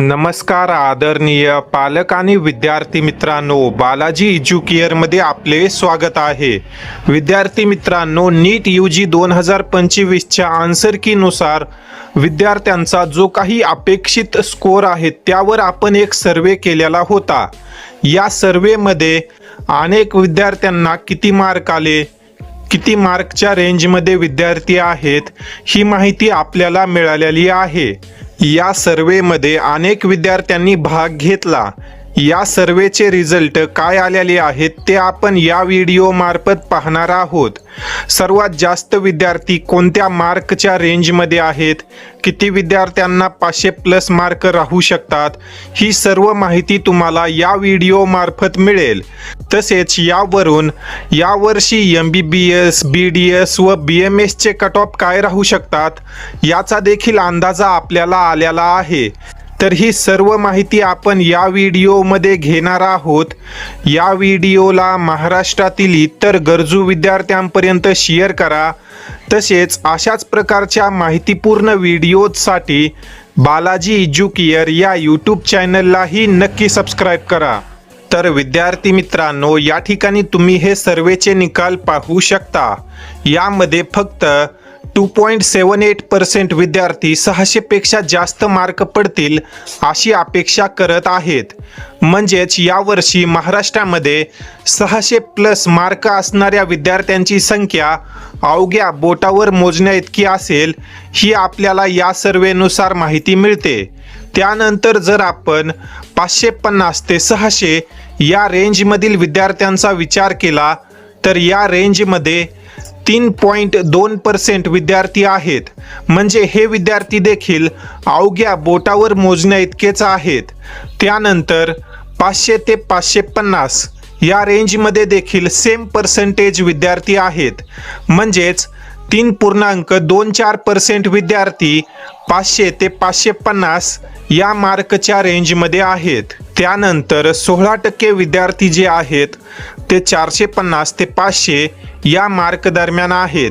नमस्कार आदरणीय पालक आणि विद्यार्थी मित्रांनो बालाजी एज्युकेअरमध्ये आपले स्वागत आहे. विद्यार्थी मित्रांनो नीट यू जी दोन हजार पंचवीसच्या आन्सर कीनुसार विद्यार्थ्यांचा जो काही अपेक्षित स्कोर आहे त्यावर आपण एक सर्वे केलेला होता. या सर्वेमध्ये अनेक विद्यार्थ्यांना किती मार्क आले किती मार्कच्या रेंजमध्ये विद्यार्थी आहेत ही माहिती आपल्याला मिळालेली आहे. या सर्वेमध्ये अनेक विद्यार्थ्यांनी भाग घेतला. या सर्वेचे रिझल्ट काय आलेले आहेत ते आपण या व्हिडिओ मार्फत पाहणार आहोत. सर्वात जास्त विद्यार्थी कोणत्या मार्कच्या रेंजमध्ये आहेत? किती विद्यार्थ्यांना पाचशे प्लस मार्क राहू शकतात? ही सर्व माहिती तुम्हाला या व्हिडिओ मार्फत मिळेल. तसेच यावरून यावर्षी M B B S B D S व बी एम एसचे कट ऑफ काय राहू शकतात? याचा देखील अंदाजा आपल्याला आलेला आहे. तर ही सर्व माहिती आपण या व्हिडिओमध्ये घेणार आहोत. या व्हिडिओला महाराष्ट्रातील इतर गरजू विद्यार्थ्यांपर्यंत शेअर करा. तसेच अशाच प्रकारच्या माहितीपूर्ण व्हिडिओजसाठी बालाजी एज्युकेअर या यूट्यूब चॅनललाही नक्की सबस्क्राईब करा. तर विद्यार्थी मित्रांनो या ठिकाणी तुम्ही हे सर्वेचे निकाल पाहू शकता. यामध्ये फक्त two point seven eight percent विद्यार्थी सहाशेपेक्षा जास्त मार्क पडतील अशी अपेक्षा करत आहेत. म्हणजेच यावर्षी महाराष्ट्रामध्ये सहाशे प्लस मार्क असणाऱ्या विद्यार्थ्यांची संख्या अवघ्या बोटावर मोजण्या इतकी असेल ही आपल्याला या सर्वेनुसार माहिती मिळते. त्यानंतर जर आपण पाचशे पन्नास ते सहाशे या रेंजमधील विद्यार्थ्यांचा विचार केला तर या रेंजमध्ये तीन पॉईंट दोन पर्सेंट विद्यार्थी आहेत. म्हणजे हे विद्यार्थी देखील अवघ्या बोटावर मोजण्या इतकेच आहेत. त्यानंतर पाचशे ते पाचशे पन्नास या रेंजमध्ये देखील सेम पर्सेंटेज विद्यार्थी आहेत. म्हणजेच तीन पूर्णांक दोन चार पर्सेंट विद्यार्थी पाचशे ते पाचशे पन्नास या मार्कच्या रेंजमध्ये आहेत. त्यानंतर सोळा टक्के विद्यार्थी जे आहेत ते चारशे पन्नास ते पाचशे या मार्क दरम्यान आहेत.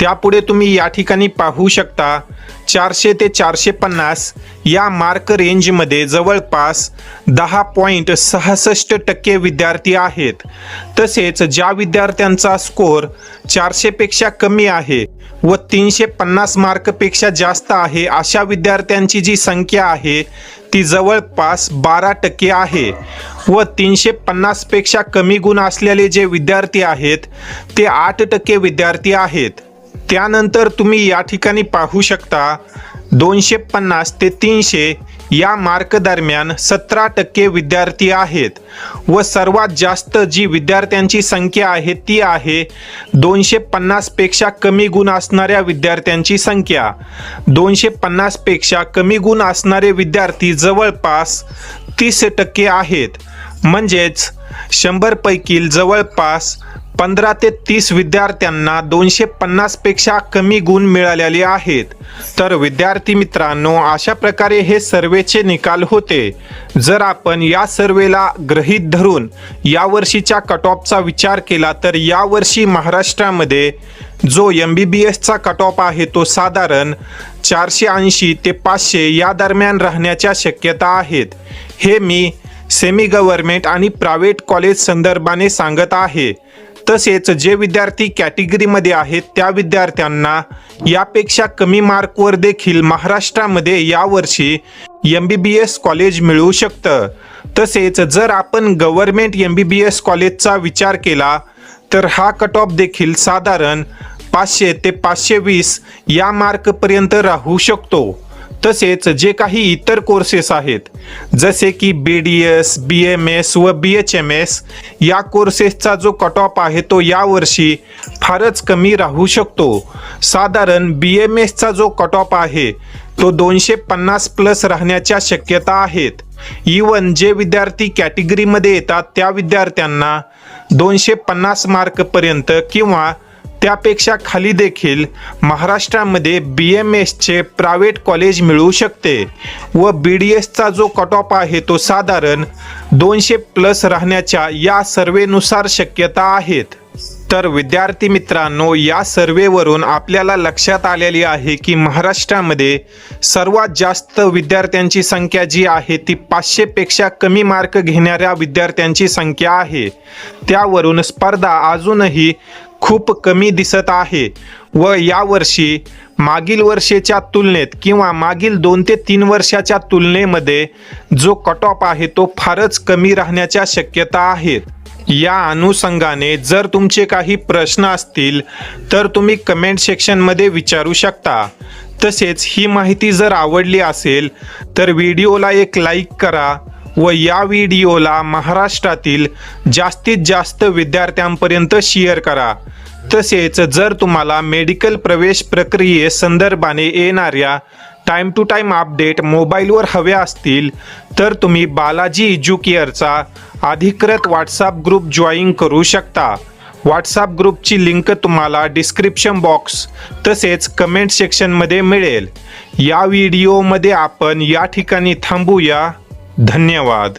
त्यापुढे तुम्ही या ठिकाणी पाहू शकता चारशे ते चारशे पन्नास या मार्क रेंजमध्ये जवळपास दहा पॉईंट सहासष्ट टक्के विद्यार्थी आहेत. तसेच ज्या विद्यार्थ्यांचा स्कोर चारशेपेक्षा कमी आहे व तीनशे पन्नास मार्कपेक्षा जास्त आहे अशा विद्यार्थ्यांची जी संख्या आहे ती जवळपास बारा टक्के आहे. व तीनशे पन्नासपेक्षा कमी गुण असलेले जे विद्यार्थी आहेत ते आठ टक्के विद्यार्थी आहेत. त्यानंतर तुम्ही या ठिकाणी पाहू शकता दोनशे पन्नास ते तीनशे या मार्क दरम्यान सतरा टक्के विद्यार्थी आहेत व सर्वात जास्त जी विद्यार्थ्यांची संख्या आहे ती आहे दोनशे पन्नासपेक्षा कमी गुण असणाऱ्या विद्यार्थ्यांची संख्या. दोनशे पन्नासपेक्षा कमी गुण असणारे विद्यार्थी जवळपास तीस टक्के आहेत. म्हणजेच शंभरपैकी जवळपास पंधरा ते तीस विद्यार्थ्यांना दोनशे पन्नासपेक्षा कमी गुण मिळालेले आहेत. तर विद्यार्थी मित्रांनो अशा प्रकारे हे सर्वेचे निकाल होते. जर आपण या सर्वेला ग्रहीत धरून यावर्षीच्या कट ऑफचा विचार केला तर यावर्षी महाराष्ट्रामध्ये जो एम बी बी एसचा कट ऑफ आहे तो साधारण चारशे ऐंशी ते पाचशे या दरम्यान राहण्याच्या शक्यता आहेत. हे मी सेमी गव्हर्नमेंट आणि प्रायव्हेट कॉलेज संदर्भाने सांगत आहे. तसेच जे विद्यार्थी कॅटेगरीमध्ये आहेत त्या विद्यार्थ्यांना यापेक्षा कमी मार्कवर देखील महाराष्ट्रामध्ये यावर्षी M B B S college मिळू शकतं. तसेच जर आपण government M B B S कॉलेजचा विचार केला तर हा कट ऑफ देखील साधारण पाचशे ते पाचशे वीस या मार्कपर्यंत राहू शकतो. तसेच जे काही इतर कोर्सेस आहेत जसे की B D S B M S व बी एच एम एस या कोर्सेसचा जो कट ऑफ आहे तो यावर्षी फारच कमी राहू शकतो. साधारण बी एम एसचा जो कट ऑफ आहे तो दोनशे पन्नास प्लस राहण्याच्या शक्यता आहेत. इवन जे विद्यार्थी कॅटेगरीमध्ये येतात त्या विद्यार्थ्यांना दोनशे पन्नास मार्कपर्यंत किंवा त्यापेक्षा खाली देखील महाराष्ट्रामध्ये बी एम एसचे प्रायव्हेट कॉलेज मिळू शकते व बी डी एसचा जो कट ऑफ आहे तो साधारण दोनशे प्लस राहण्याच्या या सर्वेनुसार शक्यता आहेत. तर विद्यार्थी मित्रांनो या सर्वेवरून आपल्याला लक्षात आलेली आहे की महाराष्ट्रामध्ये सर्वात जास्त विद्यार्थ्यांची संख्या जी आहे ती पाचशेपेक्षा कमी मार्क घेणाऱ्या विद्यार्थ्यांची संख्या आहे. त्यावरून स्पर्धा अजूनही खूप कमी दिसत आहे व यावर्षी मागील वर्षेच्या तुलनेत किंवा मागील दोन ते तीन वर्षाच्या तुलनेमध्ये जो कट ऑफ आहे तो फारच कमी राहण्याच्या शक्यता आहेत. या अनुषंगाने जर तुमचे काही प्रश्न असतील तर तुम्ही कमेंट सेक्शनमध्ये विचारू शकता. तसेच ही माहिती जर आवडली असेल तर व्हिडिओला एक लाईक करा व या व्हिडिओला महाराष्ट्रातील जास्तीत जास्त विद्यार्थ्यांपर्यंत शेअर करा. तसेच जर तुम्हाला मेडिकल प्रवेश प्रक्रिये संदर्भाने येणाऱ्या टाईम टू टाईम अपडेट मोबाईलवर हव्या असतील तर तुम्ही बालाजी एज्युकेअरचा अधिकृत व्हॉट्सअप ग्रुप जॉईन करू शकता. व्हॉट्सअप ग्रुपची लिंक तुम्हाला डिस्क्रिप्शन बॉक्स तसेच कमेंट सेक्शनमध्ये मिळेल. या व्हिडिओमध्ये आपण या ठिकाणी थांबूया. धन्यवाद.